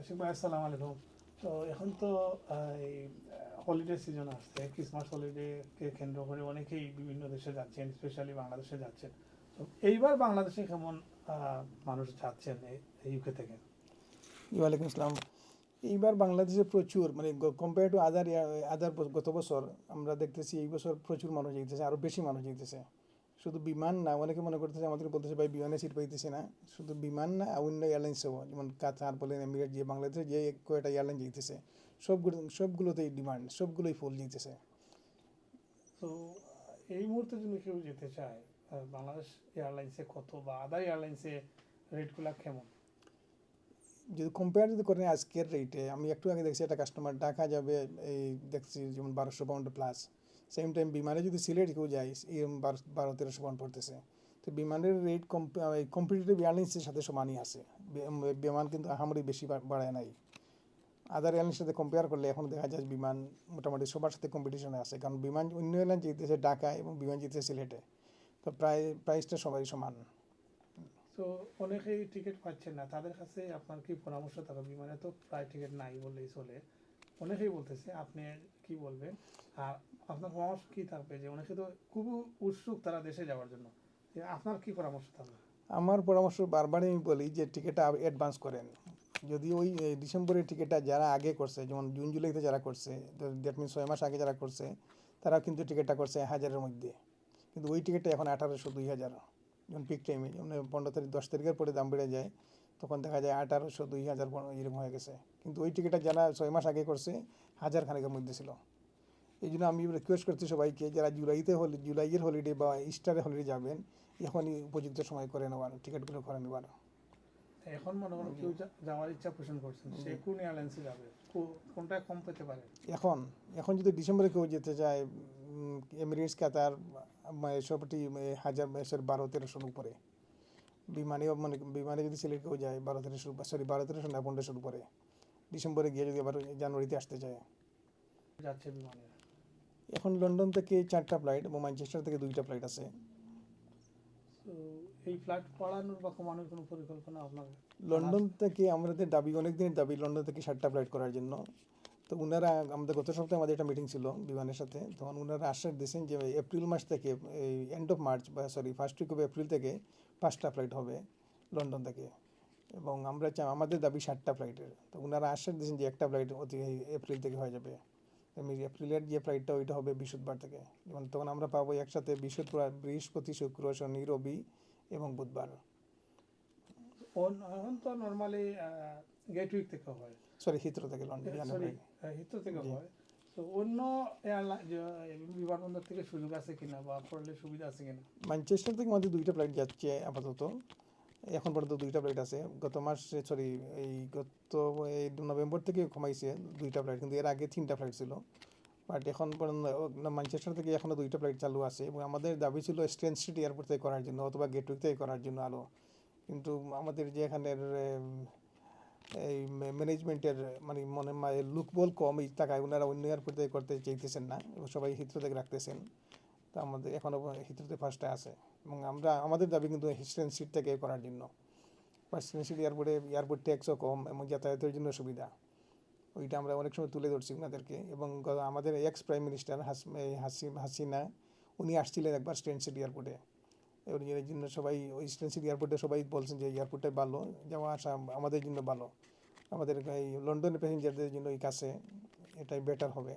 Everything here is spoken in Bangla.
আশিক ভাই, আসসালামু আলাইকুম। তো এখন তো এই হলিডে সিজন আসছে ক্রিসমাস হলিডেকে কেন্দ্র করে অনেকেই বিভিন্ন দেশে যাচ্ছেন স্পেশালি বাংলাদেশে যাচ্ছেন। তো এইবার বাংলাদেশে কেমন মানুষ যাচ্ছেন ইউকে থেকে? ওয়ালাইকুম আসসালাম। এইবার বাংলাদেশে প্রচুর মানে কম্পেয়ার টু আদার আদার গত বছর আমরা দেখতেছি, এই বছর প্রচুর মানুষ যেতেছে আরও বেশি মানুষ যেতেছে শুধু বিমান না অনেকে মনে করতেছে আমাদেরকে বলতেছে ভাই বিমানে সিট পাইতেছে না। শুধু বিমান না অন্য এয়ারলাইন্সেও যেমন কাতার বলেন এমিরেট যে বাংলাদেশে যে কয়েকটা এয়ারলাইন যেতেছে সবগুলো সবগুলোতেই ডিমান্ড সবগুলোই ফুল যেতেছে তো এই মুহূর্তে যদি কেউ যেতে চায় বাংলাদেশ এয়ারলাইন্সে কত বা আদার এয়ারলাইন্সে রেটগুলো কেমন? যদি কম্পেয়ার যদি করেন আজকের রেটে আমি একটু আগে দেখছি একটা কাস্টমার ঢাকা যাবে এই দেখছি যেমন বারোশো পাউন্ড প্লাস সেম টাইম বিমানে যদি সিলেট কেউ যায় বারো তেরোশো পাউন্ড পড়তেছে, তো বিমানের রেট কম্পিটিটিভ এয়ারলাইন্সের সাথে সমানই আছে। বিমান কিন্তু আহামরি বেশি বাড়ায় নাই। আদার এয়ারলাইন্সের সাথে কম্পেয়ার করলে এখন দেখা যায় বিমান মোটামুটি সবার সাথে কম্পিটিশনে আছে, কারণ বিমান, অন্য এয়ারলাইন যেতেছে ঢাকা এবং বিমান যেতেছে সিলেটে, তো প্রায় প্রাইসটা সবারই সমান। তো অনেকেই টিকিট পাচ্ছেন না, তাদের কাছে আপনার কি পরামর্শ? থাকবে বিমানে তো প্রায় টিকিট নাই বললেই চলে। অনেকেই বলতেছে, আপনি কি বলবেন? আর আপনার পরামর্শ কি থাকবে? যে অনেকে তো খুব উৎসুক তারা দেশে যাওয়ার জন্য। আপনার কি পরামর্শ থাকবে? আমার পরামর্শ বারবারই আমি বলি যে টিকিটটা অ্যাডভান্স করেন। যদি ওই ডিসেম্বরের টিকিটটা যারা আগে করছে, যেমন জুন, জুলাইতে যারা করছে দ্যাট মিনস ছয় মাস আগে যারা করছে তারা কিন্তু টিকিটটা করছে হাজারের মধ্যে। কিন্তু ওই টিকিটটা এখন আঠারোশো দুই হাজার। যেমন পিক টাইমে যেমন পনেরো তারিখ, দশ তারিখের পরে দাম বেড়ে যায় তখন দেখা যায় আঠারোশো দুই হাজার এরকম হয়ে গেছে। কিন্তু ওই টিকিটটা যারা ছয় মাস আগে করছে হাজার খানেকের মধ্যে ছিল। এই জন্য আমি রিকোয়েস্ট করছি সবাইকে যারা জুলাইতে হলি জুলাইয়ের হলিডে বা ইস্টারের হলিডে যাবেন এখনই উপযুক্ত সময় করে নেওয়ার টিকিটগুলো করে নেওয়ার। এখন মনে করেন কেউ যাওয়ার ইচ্ছা পোষণ করছেন সে কোন এয়ারলাইন্সে যাবে? কোনটা কম পেতে পারে? এখন এখন যদি ডিসেম্বরে কেউ যেতে চায় এমিরেটস কাতার সবটি হাজার বারো তেরোশোর উপরে। বিমানেও মানে বিমানে যদি সিলেট কেউ যায় বারো তারিখ শুরু সরি বারো তেরোশো না শুরু করে। ডিসেম্বরে গিয়ে যদি আবার জানুয়ারিতে আসতে চায় যাচ্ছে বিমানে। এখন লন্ডন থেকে চারটা ফ্লাইট এবং ম্যানচেস্টার থেকে দুইটা ফ্লাইট আছে। এই ফ্লাইট বাড়ানোর বা কমানোর কোনো পরিকল্পনা আপনার লন্ডন থেকে আমাদের দাবি অনেক দিনের দাবি লন্ডন থেকে সাতটা ফ্লাইট করার জন্য। তো ওনারা আমাদের গত সপ্তাহে আমাদের একটা মিটিং ছিল বিমানের সাথে। তখন ওনারা আশ্বাস দিয়েছেন যে এপ্রিল মাস থেকে এই এন্ড অফ মার্চ বা sorry first week of April থেকে পাঁচটা ফ্লাইট হবে লন্ডন থেকে। এবং আমরা চাই আমাদের দাবি ষাটটা ফ্লাইটের। তো ওনারা আশ্বাস দিয়েছেন যে একটা ফ্লাইট অতি এপ্রিল থেকে হয়ে যাবে। এপ্রিলের যে ফ্লাইটটা ওইটা হবে বৃহস্পতিবার থেকে। যেমন তখন আমরা পাবো একসাথে বৃহস্পতিবার বৃহস্পতি শুক্র শনি রবি এবং বুধবার। তো নর্মালি গেট উইক থেকে হয়। সরি হিত্রো থেকে লন্ডন হিত্র থেকে হয়। তো অন্য বিমানবন্দর থেকে সুযোগ আছে কিনা বা করলে সুবিধা আছে কিনা? ম্যানচেস্টার থেকে আমাদের দুইটা ফ্লাইট যাচ্ছে আপাতত। এখন পর্যন্ত দুইটা ফ্লাইট আছে। গত মাসে সরি এই গত, এই নভেম্বর থেকে কমাইছে দুইটা ফ্লাইট কিন্তু এর আগে তিনটা ফ্লাইট ছিল। বাট এখন পর্যন্ত ম্যানচেস্টার থেকে এখনও দুইটা ফ্লাইট চালু আছে এবং আমাদের দাবি ছিল স্ট্রেন স্ট্রিট এয়ারপোর্ট থেকে করার জন্য অথবা গেটওয়ে থেকে করার জন্য আলো কিন্তু আমাদের যে এখানের এই ম্যানেজমেন্টের মানে মনে লুক বল কম, এই টাকায় ওনারা অন্য এয়ারপোর্ট করতে চাইতেছেন না এবং সবাই হিত্র থেকে রাখতেছেন। তো আমাদের এখনও হিত্রতে ফার্স্টে আছে। এবং আমরা, আমাদের দাবি কিন্তু হিস্টেন সিট থেকে করার জন্য। হিস্টেন সিট এয়ারপোর্টে এয়ারপোর্ট ট্যাক্সও কম এবং যাতায়াতের জন্য সুবিধা। ওইটা আমরা অনেক সময় তুলে ধরছি ওনাদেরকে। এবং আমাদের এক্স প্রাইম মিনিস্টার হাসি হাসিনা, উনি আসছিলেন একবার স্টেন সিটি এয়ারপোর্টে এর জন্য সবাই ওই স্টেন সিটি এয়ারপোর্টে সবাই বলছেন যে এয়ারপোর্টটাই ভালো যাওয়া আসা আমাদের জন্য ভালো। আমাদের এই লন্ডনের প্যাসেঞ্জারদের জন্য এই কাছে এটাই বেটার হবে।